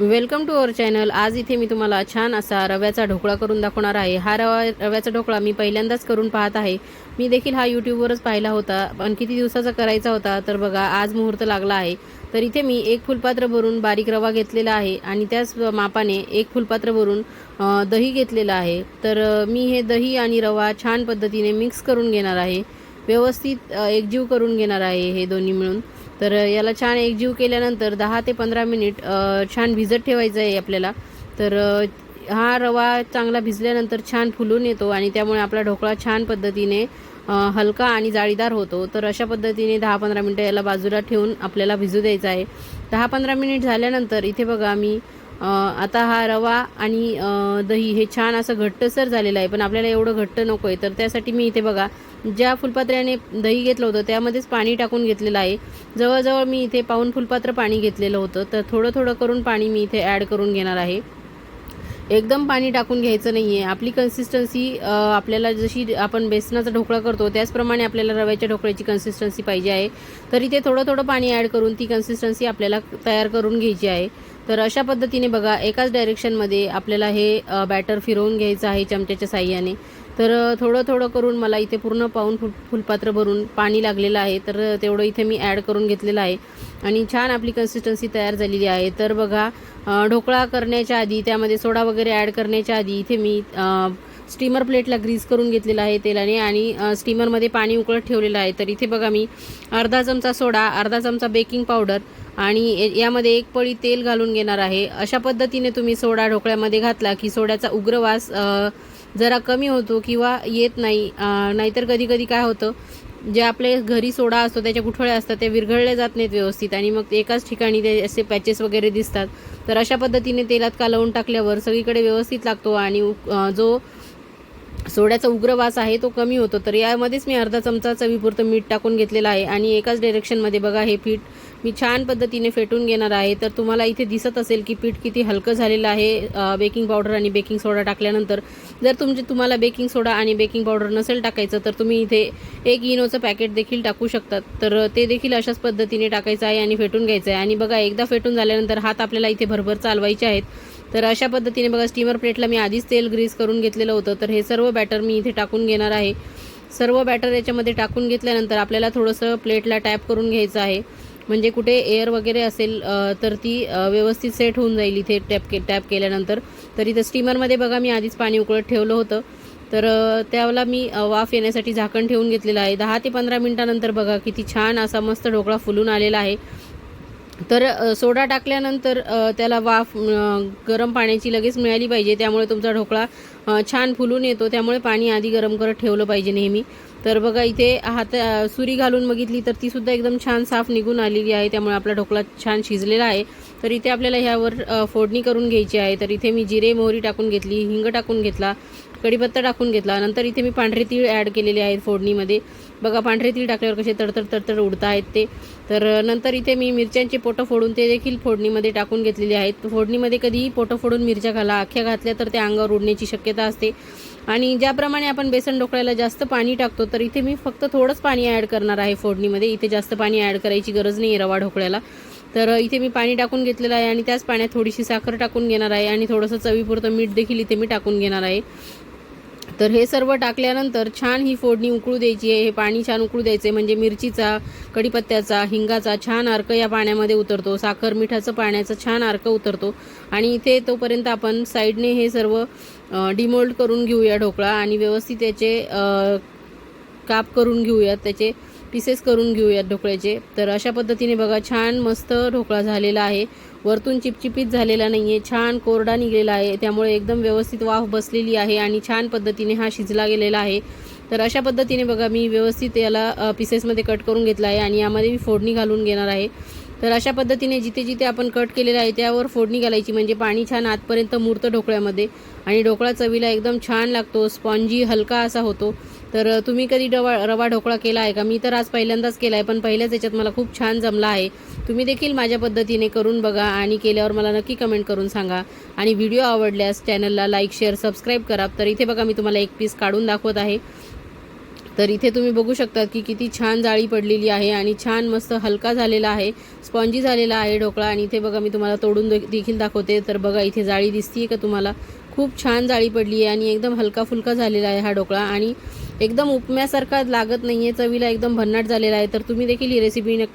Welcome to our channel आज इथे मी तुम्हाला छान असा रव्याचा ढोकळा करून दाखवणार आहे. हा रवा रव्याचा ढोकळा मी पहिल्यांदाच करून पाहत आहे. मी देखील हा यूट्यूबवरच पाहिला होता. पण किती दिवसाचा करायचा होता तर बघा आज मुहूर्त लागला आहे. तर इथे मी एक फुलपात्र भरून बारीक रवा घेतलेला आहे आणि त्याच मापाने एक फुलपात्र भरून दही घेतलेलं आहे. तर मी हे दही आणि रवा छान पद्धतीने मिक्स करून घेणार आहे. व्यवस्थित एकजीव करून घेणार आहे हे दोन्ही मिळून. तर याला छान एकजीव केल्यानंतर दहा ते पंधरा मिनिट छान भिजत ठेवायचं आहे आपल्याला. तर हा रवा चांगला भिजल्यानंतर छान फुलून येतो आणि त्यामुळे आपला ढोकळा छान पद्धतीने हलका आणि जाळीदार होतो. तर अशा पद्धतीने दहा पंधरा मिनटं याला बाजूला ठेवून आपल्याला भिजू द्यायचा आहे. दहा पंधरा मिनिट झाल्यानंतर इथे बघा मी आता हा रवा आणि दही हे छान असं घट्टसर झालेलं आहे पण आपल्याला एवढं घट्ट नको आहे तर त्यासाठी मी इथे बघा ज्या फुलपात्र्याने दही घेतलं होतं त्यामध्येच पाणी टाकून घेतलेलं आहे. जवळजवळ मी इथे पाऊन फुलपात्र पाणी घेतलेलं होतं. तर थोडं थोडं करून पाणी मी इथे ॲड करून घेणार आहे. एकदम पाणी टाकून घ्यायचं नाही आहे आपली कन्सिस्टन्सी आपल्याला जशी आपण बेसनाचा ढोकळा करतो त्याचप्रमाणे आपल्याला रव्याच्या ढोकळ्याची कन्सिस्टन्सी पाहिजे आहे. तर इथे थोडं थोडं पाणी ॲड करून ती कन्सिस्टन्सी आपल्याला तयार करून घ्यायची आहे. तर अशा पद्धतीने बघा एकाच डायरेक्शनमध्ये आपल्याला हे बॅटर फिरवून घ्यायचं आहे चमच्याच्या साह्याने. तर थोडं थोडं करून मला इथे पूर्ण पाहून फुल फुलपात्र भरून पाणी लागलेलं आहे. तर तेवढं इथे मी ॲड करून घेतलेलं आहे. आणि छान आपली कन्सिस्टन्सी तयार झालेली आहे. तर बघा ढोकळा करण्याच्या आधी त्यामध्ये सोडा वगैरे ॲड करण्याच्या आधी इथे मी स्टीमर प्लेटला ग्रीस करून घेतलेला आहे तेलाने आणि स्टीमरमध्ये पाणी उकळत ठेवलेलं आहे. तर इथे बघा मी अर्धा चमचा सोडा अर्धा चमचा बेकिंग पावडर आणि यामध्ये एक पळी तेल घालून घेणार आहे. अशा पद्धतीने तुम्ही सोडा ढोकळ्यामध्ये घातला की सोड्याचा उग्र वास जरा कमी होतो किंवा येत नाही. नाहीतर कधी कधी काय होतं जे आपले घरी सोडा असतो त्याच्या गुठळ्या असतात ते विरघळले जात नाहीत व्यवस्थित आणि मग एकाच ठिकाणी ते असे पॅचेस वगैरे दिसतात. तर अशा पद्धतीने तेलात कालवून टाकल्यावर सगळीकडे व्यवस्थित लागतो आणि उ- जो सोड्याचा उग्र वास आहे तो कमी होतो. तर यामध्येच मी अर्धा चमचा चवीपुरतं मीठ टाकून घेतलेलं आहे आणि एकाच डिरेक्शनमध्ये बघा हे पीठ मी छान पद्धतीने फेटून घेणार आहे. तर तुम्हाला इथे दिसत असेल की पीठ किती हलकं झालेलं आहे बेकिंग पावडर आणि बेकिंग सोडा टाकल्यानंतर. जर तुमचे तुम्हाला बेकिंग सोडा आणि बेकिंग पावडर नसेल टाकायचं तर तुम्ही इथे एक इनोचं पॅकेट देखील टाकू शकतात तर ते देखील अशाच पद्धतीने टाकायचं आहे आणि फेटून घ्यायचं आहे. आणि बघा एकदा फेटून झाल्यानंतर हात आपल्याला इथे भरभर चालवायचे आहेत. तर अशा पद्धतीने बघा स्टीमर प्लेटला मी आधीच तेल ग्रीस करून घेतलेलं होतं. तर हे सर्व बॅटर मी इथे टाकून घेणार आहे. सर्व बॅटर याच्यामध्ये टाकून घेतल्यानंतर आपल्याला थोडंसं प्लेटला टॅप करून घ्यायचं आहे. म्हणजे कुठे एअर वगैरे असेल तर ती व्यवस्थित सेट होऊन जाईल इथे टॅप के टॅप केल्यानंतर. तर इथं स्टीमरमध्ये बघा मी आधीच पाणी उकळत ठेवलं होतं. तर त्याला मी वाफ येण्यासाठी झाकण ठेवून घेतलेलं आहे. दहा ते पंधरा मिनटानंतर बघा किती छान असा मस्त ढोकळा फुलून आलेला आहे. तर सोडा टाकल्यानंतर त्याला वाफ गरम पाण्याची लगेच मिळाली पाहिजे. त्यामुळे तुमचा ढोकळा छान फुलून येतो. त्यामुळे पाणी आधी गरम करत ठेवलं पाहिजे नेहमी. तर बघा इथे हात सुरी घालून बघितली तर ती सुद्धा एकदम छान साफ निघून आलेली आहे. त्यामुळे आपला ढोकळा छान शिजलेला आहे. तर इथे आपल्याला ह्यावर फोडणी करून घ्यायची आहे. तर इथे मी जिरे मोहरी टाकून घेतली हिंग टाकून घेतला. कढीपत्ता टाकून घेतला. नंतर इथे मी पांढरे तीळ ॲड केलेले आहेत फोडणीमध्ये. बघा पांढरे तीळ टाकल्यावर कसे तडतड तडतड उडत आहेत ते. तर नंतर इथे मी मिरच्यांचे पोटं फोडून ते देखील फोडणीमध्ये टाकून घेतलेले आहेत. फोडणीमध्ये कधीही पोटं फोडून मिरच्या घाला. अख्ख्या घातल्या तर ते अंगावर उडण्याची शक्यता असते. आणि ज्याप्रमाणे आपण बेसन ढोकळ्याला जास्त पाणी टाकतो तर इथे मी फक्त थोडंच पाणी ॲड करणार आहे फोडणीमध्ये. इथे जास्त पाणी ॲड करायची गरज नाही आहे रवा ढोकळ्याला. तर इथे मी पाणी टाकून घेतलेलं आहे आणि त्याच पाण्यात थोडीशी साखर टाकून घेणार आहे. आणि थोडंसं चवीपुरतं मीठ देखील इथे मी टाकून घेणार आहे. तर हे सर्व टाकल्यानंतर छान ही फोडणी उकळू द्यायची आहे. हे पाणी छान उकळू द्यायचे म्हणजे मिरचीचा कढीपत्त्याचा हिंगाचा छान अर्क या पाण्यामध्ये उतरतो. साखर मिठाचं पाण्याचा छान अर्क उतरतो. आणि इथे तोपर्यंत आपण साईडने हे सर्व डिमोल्ड करून घेऊया ढोकळा आणि व्यवस्थित त्याचे काप करून घेऊयात. त्याचे पीसेस करून घेऊयात ढोकळ्याचे. तर अशा पद्धतीने बघा छान मस्त ढोकळा झालेला आहे. वरतून चिपचिपीत झालेला नाही आहे छान कोरडा निघलेला आहे. त्यामुळे एकदम व्यवस्थित वाफ बसलेली आहे आणि छान पद्धतीने हा शिजला गेलेला आहे. तर अशा पद्धतीने बघा मी व्यवस्थित याला पीसेसमध्ये कट करून घेतला आहे आणि यामध्ये मी फोडणी घालून घेणार आहे. तर अशा पद्धतीने जिथे जिथे आपण कट केलेलं आहे त्यावर फोडणी घालायची. म्हणजे पाणी छान आतपर्यंत मुरतं ढोकळ्यामध्ये आणि ढोकळा चवीला एकदम छान लागतो. स्पॉन्जी हलका असा होतो. तर तुम्ही कधी डवा रवा ढोकळा केला आहे का? मी तर आज पहिल्यांदाच केला आहे पण पहिल्याच याच्यात मला खूप छान जमला आहे. तुम्ही देखील माझ्या पद्धतीने करून बघा आणि केल्यावर मला नक्की कमेंट करून सांगा. आणि व्हिडिओ आवडल्यास चॅनलला लाईक शेअर सबस्क्राईब करा. तर इथे बघा मी तुम्हाला एक पीस काढून दाखवत आहे. तर इथे तुम्ही बघू शकतात की किती छान जाळी पडलेली आहे आणि छान मस्त हलका झालेला आहे. स्पॉन्जी झालेला आहे ढोकळा आणि इथे बघा मी तुम्हाला तोडून दे- देखील दाखवते. तर बघा इथे जाळी दिसतीये का तुम्हाला? खूप छान जाळी पडली आहे आणि एकदम हलका फुलका झालेला आहे हा ढोकळा. आणि एकदम उपम्यासारखा लागत नाही आहे चवीला एकदम भन्नाट झालेला आहे. तर तुम्ही देखील ही रेसिपी नक्की